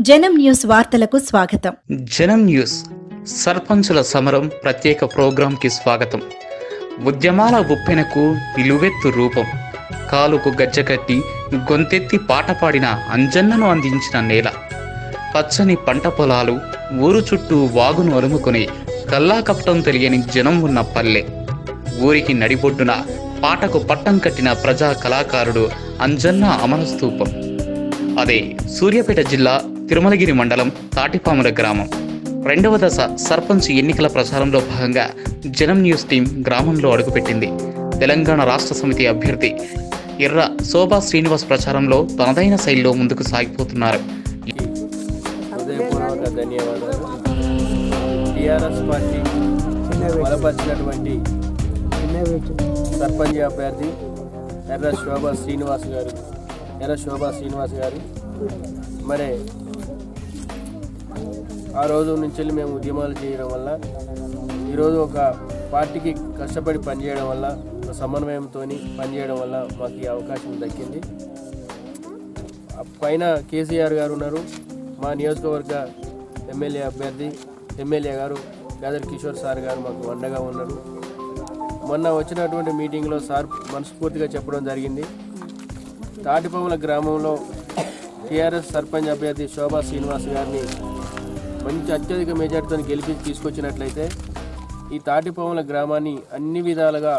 జనం న్యూస్ వార్తలకు స్వాగతం. జనం న్యూస్ సర్పంచుల సమరం ప్రత్యేక ప్రోగ్రాంకి స్వాగతం. ఉద్యమాల ఉప్పెనకు నిలువెత్తు రూపం. కాలుకు గజ్జకట్టి గొంతెత్తి పాట పాడిన అంజన్నను అందించిన నేల. పచ్చని పంట పొలాలు ఊరు చుట్టూ వాగును అలుముకొని కల్లాకపటం తెలియని జనం ఉన్న పల్లె. ఊరికి నడిబొడ్డున పాటకు పట్టం కట్టిన ప్రజా కళాకారుడు అంజన్న అమరస్తూపం. అదే సూర్యాపేట జిల్లా తిరుమలగిరి మండలం తాటిపాముల గ్రామం. రెండవ దశ సర్పంచ్ ఎన్నికల ప్రచారంలో భాగంగా జనం న్యూస్ టీం గ్రామంలో అడుగుపెట్టింది. తెలంగాణ రాష్ట్ర సమితి అభ్యర్థి ఎర్ర శోభా శ్రీనివాస్ ప్రచారంలో తనదైన శైలిలో ముందుకు సాగిపోతున్నారు. ధన్యవాదాలు. సర్పంచ్ అభ్యర్థి ఎర్ర శోభా శ్రీనివాస్ గారు. ఎర్ర శోభా శ్రీనివాస్ గారు. మరి ఆ రోజు నుంచి వెళ్ళి మేము ఉద్యమాలు చేయడం వల్ల ఈరోజు ఒక పార్టీకి కష్టపడి పనిచేయడం వల్ల ఒక సమన్వయంతో పనిచేయడం వల్ల మాకు ఈ అవకాశం దక్కింది. పైన కేసీఆర్ గారు ఉన్నారు మా నియోజకవర్గ ఎమ్మెల్యే అభ్యర్థి ఎమ్మెల్యే గారు గదర్ కిషోర్ సార్ గారు మాకు అండగా ఉన్నారు. మొన్న వచ్చినటువంటి మీటింగ్లో సార్ మనస్ఫూర్తిగా చెప్పడం జరిగింది. తాటిపముల గ్రామంలో టీఆర్ఎస్ సర్పంచ్ అభ్యర్థి శోభా శ్రీనివాస్ గారిని మంచి అత్యధిక మెజార్టీతో గెలిపించి తీసుకొచ్చినట్లయితే ఈ తాటిపముల గ్రామాన్ని అన్ని విధాలుగా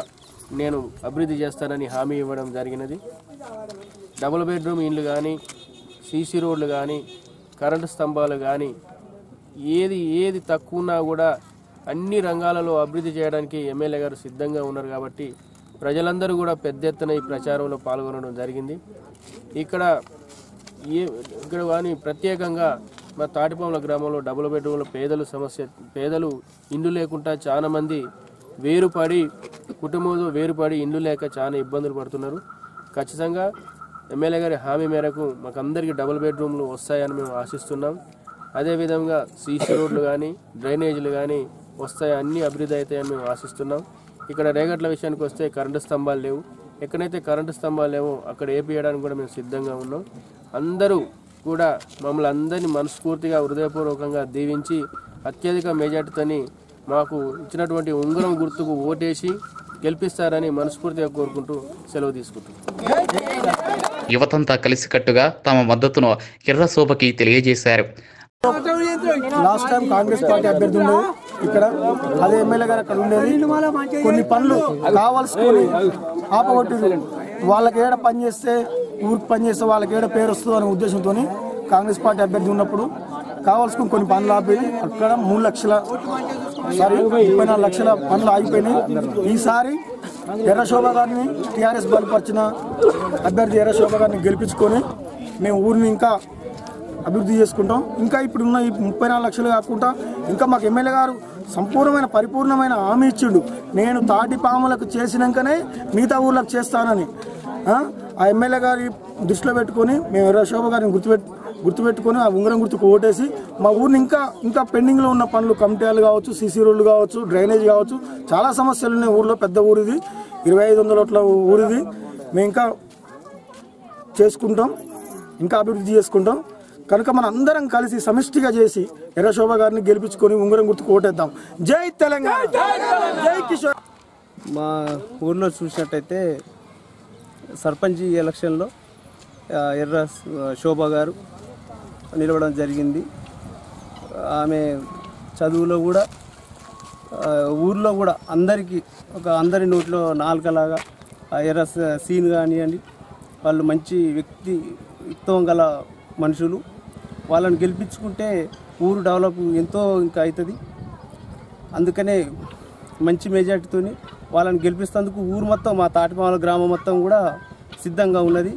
నేను అభివృద్ధి చేస్తానని హామీ ఇవ్వడం జరిగినది. డబుల్ బెడ్రూమ్ ఇండ్లు కానీ సీసీ రోడ్లు కానీ కరెంటు స్తంభాలు కానీ ఏది ఏది తక్కువన్నా కూడా అన్ని రంగాలలో అభివృద్ధి చేయడానికి ఎమ్మెల్యే గారు సిద్ధంగా ఉన్నారు కాబట్టి ప్రజలందరూ కూడా పెద్ద ఎత్తున ఈ ప్రచారంలో పాల్గొనడం జరిగింది. ఇక్కడ ఏ ఇక్కడ కానీ ప్రత్యేకంగా మా తాటిపాముల గ్రామంలో డబుల్ బెడ్రూమ్ల పేదలు సమస్య పేదలు ఇండ్లు లేకుండా చాలా మంది వేరుపడి కుటుంబంలో వేరుపడి ఇండ్లు లేక చాలా ఇబ్బందులు పడుతున్నారు. ఖచ్చితంగా ఎమ్మెల్యే గారి హామీ మేరకు మాకు అందరికీ డబుల్ బెడ్రూమ్లు వస్తాయని మేము ఆశిస్తున్నాం. అదేవిధంగా సీసీ రోడ్లు కానీ డ్రైనేజీలు కానీ వస్తాయి అన్ని అభివృద్ధి అవుతాయని మేము ఆశిస్తున్నాం. ఇక్కడ రేగట్ల విషయానికి వస్తే కరెంటు స్తంభాలు లేవు. ఎక్కడైతే కరెంటు స్తంభాలు లేవో అక్కడ ఏపీయడానికి కూడా మేము సిద్ధంగా ఉన్నాం. అందరూ కూడా మమ్మల్ని అందరినీ మనస్ఫూర్తిగా హృదయపూర్వకంగా దీవించి అత్యధిక మెజార్టీతోని మాకు ఇచ్చినటువంటి ఉంగరం గుర్తుకు ఓటేసి గెలిపిస్తారని మనస్ఫూర్తిగా కోరుకుంటూ సెలవు తీసుకుంటున్నాం. యువతంతా కలిసికట్టుగా తమ మద్దతును ఎర్ర శోభకి తెలియజేశారు. లాస్ట్ టైం కాంగ్రెస్ పార్టీ అభ్యర్థి ఉండేది ఇక్కడ అదే ఎమ్మెల్యే గారు అక్కడ ఉండేది. కొన్ని పనులు కావాల్సుకొని ఆపగొట్టింది వాళ్ళకి ఏడ పని చేస్తే ఊరికి పని చేస్తే వాళ్ళకి ఏడ పేరు వస్తుంది అనే ఉద్దేశంతో కాంగ్రెస్ పార్టీ అభ్యర్థి ఉన్నప్పుడు కావాల్సిన కొన్ని పనులు ఆపి అక్కడ మూడు లక్షల సారీ ముప్పై నాలుగు లక్షల పనులు ఆగిపోయినాయి. ఈసారి ఎర్రశోభ గారిని టీఆర్ఎస్ బలపరిచిన అభ్యర్థి ఎర్రశోభ గారిని గెలిపించుకొని మేము ఊరిని ఇంకా అభివృద్ధి చేసుకుంటాం. ఇంకా ఇప్పుడున్న ఈ ముప్పై నాలుగు లక్షలు కాకుండా ఇంకా మాకు ఎమ్మెల్యే గారు సంపూర్ణమైన పరిపూర్ణమైన హామీ ఇచ్చిండు. నేను తాటి పాములకు చేసినాకనే మిగతా ఊర్లకు చేస్తానని. ఆ? ఎమ్మెల్యే గారి దృష్టిలో పెట్టుకొని మేము ఎర్ర శోభ గారిని గుర్తుపెట్టు గుర్తుపెట్టుకొని ఆ ఉంగరం గుర్తుకు ఓటేసి మా ఊరిని ఇంకా ఇంకా పెండింగ్లో ఉన్న పనులు కమిటీలు కావచ్చు సీసీ రోడ్లు కావచ్చు డ్రైనేజ్ కావచ్చు చాలా సమస్యలు ఉన్నాయి ఊర్లో. పెద్ద ఊరిది ఇరవై ఐదు వందల ఊరిది. మేము ఇంకా చేసుకుంటాం ఇంకా అభివృద్ధి చేసుకుంటాం. కనుక మన అందరం కలిసి సమిష్టిగా చేసి ఎర్రశోభ గారిని గెలిపించుకొని ఉంగరం గుర్తుకు ఓటేద్దాం. జై తెలంగాణ. జై కిషోర్. మా ఊర్లో చూసినట్టయితే సర్పంచ్ ఎలక్షన్లో ఎర్ర శోభ గారు నిలవడం జరిగింది. ఆమె చదువులో కూడా ఊర్లో కూడా అందరికీ ఒక అందరి నోట్లో నాలుకలాగా ఆ ఎర్ర సీన్ కానివ్వండి వాళ్ళు మంచి వ్యక్తిత్వం గల మనుషులు. వాళ్ళని గెలిపించుకుంటే ఊరు డెవలప్ ఎంతో ఇంకా అవుతుంది. అందుకనే మంచి మెజార్టీతోని వాళ్ళని గెలిపిస్తేందుకు ఊరు మొత్తం మా తాటిపాల గ్రామం మొత్తం కూడా సిద్ధంగా ఉన్నది.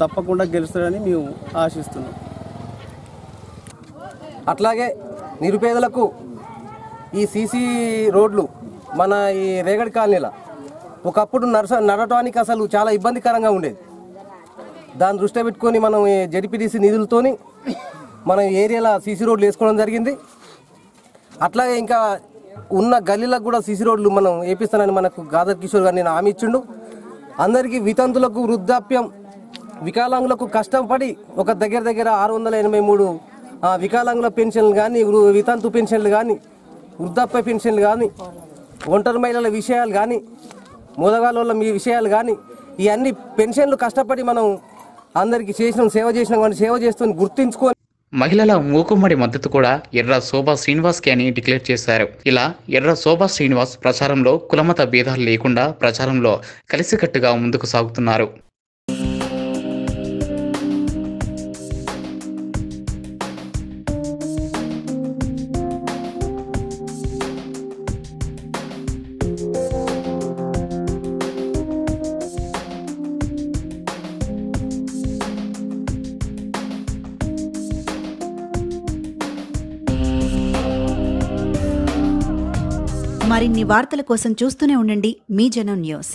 తప్పకుండా గెలుస్తాడని మేము ఆశిస్తున్నాం. అట్లాగే నిరుపేదలకు ఈ సీసీ రోడ్లు మన ఈ రేగడి కాలనీలో ఒకప్పుడు నడస నడవటానికి అసలు చాలా ఇబ్బందికరంగా ఉండేది. దాన్ని దృష్టిలో పెట్టుకొని మనం జడిపిడిసి నిధులతోని మన ఏరియాలో సీసీ రోడ్లు వేసుకోవడం జరిగింది. అట్లాగే ఇంకా ఉన్న గల్లీలకు కూడా సీసీ రోడ్లు మనం వేపిస్తానని మనకు గాదర్ కిషోర్ గారు నేను హామీ ఇచ్చిండు. అందరికీ వితంతులకు వృద్ధాప్యం వికలాంగులకు కష్టపడి ఒక దగ్గర దగ్గర ఆరు వందల ఎనభై మూడు వికలాంగుల పెన్షన్లు కానీ వితంతు పెన్షన్లు కానీ వృద్ధాప్య పెన్షన్లు కానీ ఒంటరి మహిళల విషయాలు కానీ మూదగాళ్ళ మీ విషయాలు కానీ ఇవన్నీ పెన్షన్లు కష్టపడి మనం అందరికీ చేసిన సేవ చేసిన కానీ సేవ చేస్తుంది గుర్తించుకొని మహిళల మూకుమ్మడి మద్దతు కూడా ఎర్ర శోభా శ్రీనివాస్కి అని డిక్లేర్ చేశారు. ఇలా ఎర్ర శోభా శ్రీనివాస్ ప్రచారంలో కులమత భేదాలు లేకుండా ప్రచారంలో కలిసికట్టుగా ముందుకు సాగుతున్నారు. మరిన్ని వార్తల కోసం చూస్తూనే ఉండండి మీ జనం న్యూస్.